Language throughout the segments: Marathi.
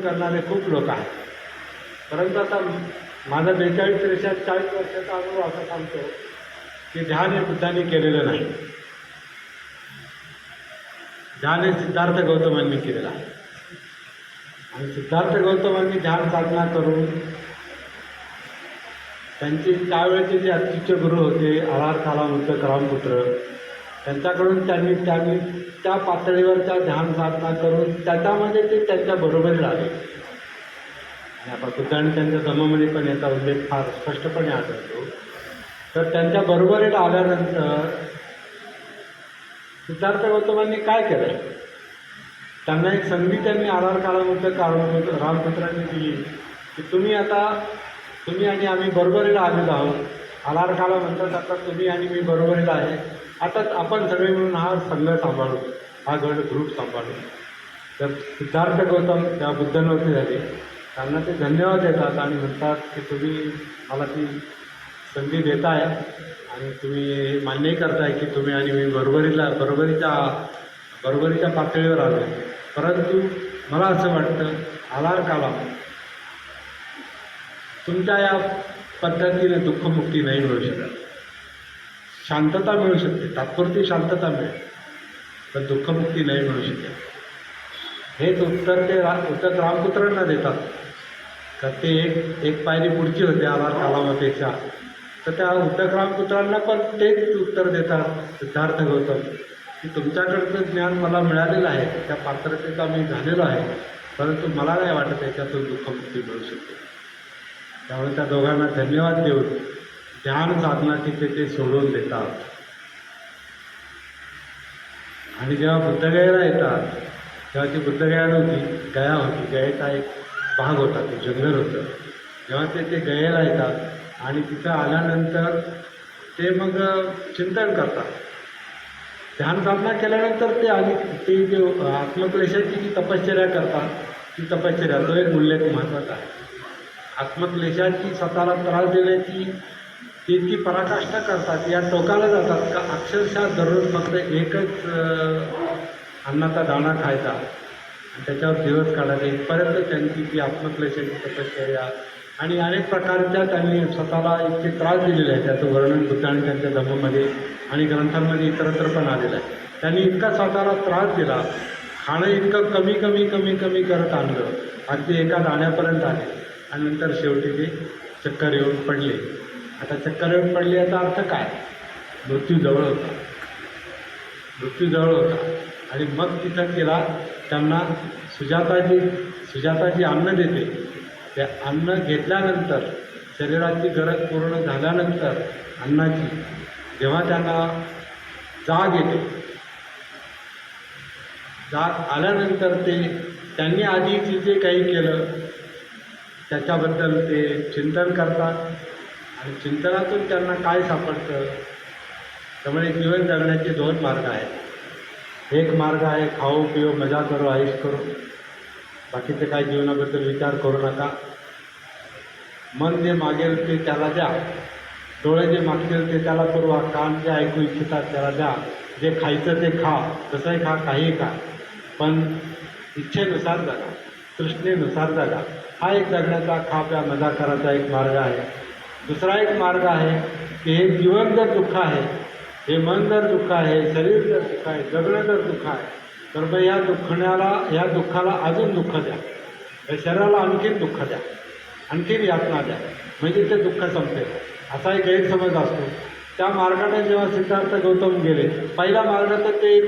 करणारे खूप लोक आहेत. परंतु आता माझा बेचाळीस वर्षात चाळीस वर्षाचा अनुभव असा सांगतो की ध्यान हे बुद्धांनी केलेलं नाही. ध्यान हे सिद्धार्थ गौतमांनी केलेलं आहे. आणि सिद्धार्थ गौतमांनी ध्यान साधना करून त्यांचे त्यावेळेचे जे अतिथ्य गुरु होते आर कालामुक्त करामपुत्र त्यांच्याकडून त्यांनी त्यांनी त्या पातळीवरच्या ध्यान साधना करून त्याच्यामध्ये ते त्यांच्या बरोबरीला आले आणि आपण बुद्धांनी त्यांच्या जमामध्ये पण याचा उल्लेख फार स्पष्टपणे आढळतो. तर त्यांच्या बरोबरीला आल्यानंतर सिद्धार्थ गौतमांनी काय केलं? त्यांना एक संधी त्यांनी आधार काळामध्ये कारण रामपुत्रांनी दिली. की तुम्ही आता तुम्ही आणि आम्ही बरोबरीला आलेलो आहोत. आधार काळानंतर म्हणतात आता तुम्ही आणि मी बरोबरीला आहे. आता आपण सगळे मिळून हा संघ सांभाळू हा गड ग्रुप सांभाळू. तर सिद्धार्थ गौतम त्या बुद्धांवरती झाले. त्यांना ते धन्यवाद देतात आणि म्हणतात की तुम्ही मला ती संधी देताय आणि तुम्ही हे मान्यही करताय की तुम्ही आणि मी बरोबरीला बरोबरीच्या बरोबरीच्या पातळीवर आलो परंतु मला असं वाटतं आधार काला तुमच्या या पद्धतीने दुःखमुक्ती नाही मिळू शकत. शांतता मिळू शकते. तात्पुरती शांतता मिळेल. पण दुःखमुक्ती नाही मिळू शकेल हेच उत्तर ते रा उत्तर रामपुत्रांना देतात. का ते एक एक पायरी पुढची होते आधार कालामापेक्षा तर त्या उद्धव रामपुत्रांना पण तेच उत्तर देतात सिद्धार्थ गौतम. की तुमच्याकडचं ज्ञान मला मिळालेलं आहे. त्या पात्रतेचा मी झालेलो आहे. परंतु मला नाही वाटत याच्यातून दुःखमुक्ती मिळू शकते. त्यामुळे त्या दोघांना धन्यवाद देऊन ध्यान साधना तिथे ते सोडून देतात. आणि जेव्हा बुद्धगयाला येतात तेव्हा ती बुद्धगया नव्हती गया होती. गयेचा एक भाग होता ते जंगल होतं. जेव्हा ते ते गयेला येतात आणि तिथं आल्यानंतर ते मग चिंतन करतात. ध्यान साधना केल्यानंतर ते आणि ते जे आत्मक्लेशाची जी तपश्चर्या करतात. ती तपश्चर्या तो एक मूल्य महत्त्वाचा आहे. आत्मक्लेशाची स्वतःला त्रास देण्याची ती इतकी पराकाष्ठा करतात या टोकाला जातात का अक्षरशः दररोज फक्त एकच अन्नाचा दाणा खायचा. आणि त्याच्यावर दिवस काढायचा. इथपर्यंत त्यांची ती आत्मक्लेशाची तपश्चर्या. आणि अनेक प्रकारच्या त्यांनी स्वतःला इतके त्रास दिलेले आहे त्याचं वर्णन बुद्धांनी त्यांच्या धर्मामध्ये आणि ग्रंथांमध्ये इतरत्र पण आलेलं आहे. त्यांनी इतका स्वतःला त्रास दिला. खाणं इतकं कमी कमी कमी कमी करत आणलं. अगदी एका दाण्यापर्यंत आले. आणि नंतर शेवटी ते चक्कर येऊन पडले. आता चक्कर पडली याचा अर्थ काय? मृत्यू जवळ होता. मृत्यू जवळ होता. आणि मग तिथं तिला त्यांना सुजाताजी सुजाताजी अन्न देते. ते अन्न घेतल्यानंतर शरीराची गरज पूर्ण झाल्यानंतर अन्नाची जेव्हा त्यांना जाग येते. जाग आल्यानंतर ते त्यांनी आधी जे काही केलं त्याच्याबद्दल ते चिंतन करतात. चिंतनातून त्यांना काय सापडतं? त्यामुळे जीवन जगण्याचे दोन मार्ग आहेत. एक मार्ग आहे खाऊ पिऊ मजा करो आयुष करो. बाकीचे काय जीवनाबद्दल विचार करू नका. मन जे मागेल ते त्याला द्या. डोळे जे मागतील ते त्याला पुरवा कान जे ऐकू इच्छितात त्याला द्या. जे खायचं ते खा. कसंही खा काही खा. पण इच्छेनुसार जगा. तृष्णेनुसार जगा. हा एक जगण्याचा खा प्या मजा करायचा एक मार्ग आहे. दुसरा एक मार्ग आहे की हे जीवन जर दुःख आहे हे मन जर दुःख आहे शरीर जर दुःख आहे जगणं जर दुःख आहे तर मग या दुःखण्याला या दुःखाला अजून दुःख द्या. या शरीराला आणखीन दुःख द्या. आणखीन यातना द्या. म्हणजे ते दुःख संपेल. असा एक गैरसमज असतो. त्या मार्गाने जेव्हा सिद्धार्थ गौतम गेले पहिला मार्ग तर ते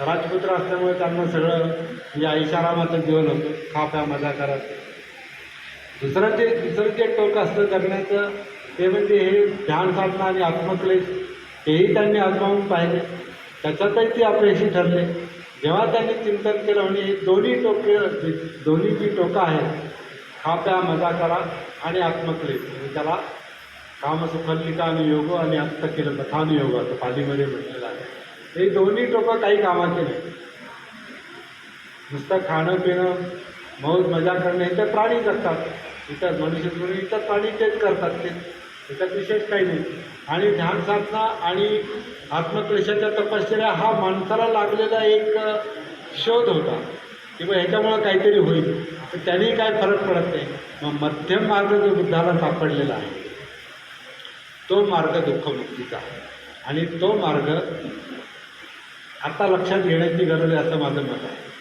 राजपुत्र असल्यामुळे त्यांना सगळं म्हणजे ऐशारामाचं जीवन होतं. खा प्या मजा करायचं दुसरं जे दुसरं जे टोक असतं जगण्याचं ते म्हणजे हे ध्यान साधना आणि आत्मक्लेश हेही त्यांनी आजमावून पाहिले. त्याच्यातही ते अपयशी ठरले. जेव्हा त्यांनी चिंतन केलं म्हणजे हे दोन्ही टोके दोन्ही जी टोकं आहेत खा प्या मजा करा आणि आत्मक्लेश म्हणजे त्याला कामसुखल्लिका आणि योग आणि आत्त केलं कथानुयोग असं पालीमध्ये म्हटलेलं आहे. हे दोन्ही टोकं काही कामाचे नाही. नुसतं खाणं पिणं मौज मजा करणं हे तर प्राणी करतात इतर मनुष्य इतर प्राणी तेच करतात ते. त्याच्यात विशेष काही नाही. आणि ध्यान साधना आणि आत्मक्लेशाच्या तपश्चर्या हा माणसाला लागलेला एक शोध होता. किंवा ह्याच्यामुळं काहीतरी होईल. तर त्यानेही काय फरक पडत नाही. मग मध्यम मार्ग जो बुद्धाला सापडलेला आहे तो मार्ग दुःखमुक्तीचा आहे. आणि तो मार्ग आता लक्षात घेण्याची गरज आहे असं माझं मत आहे.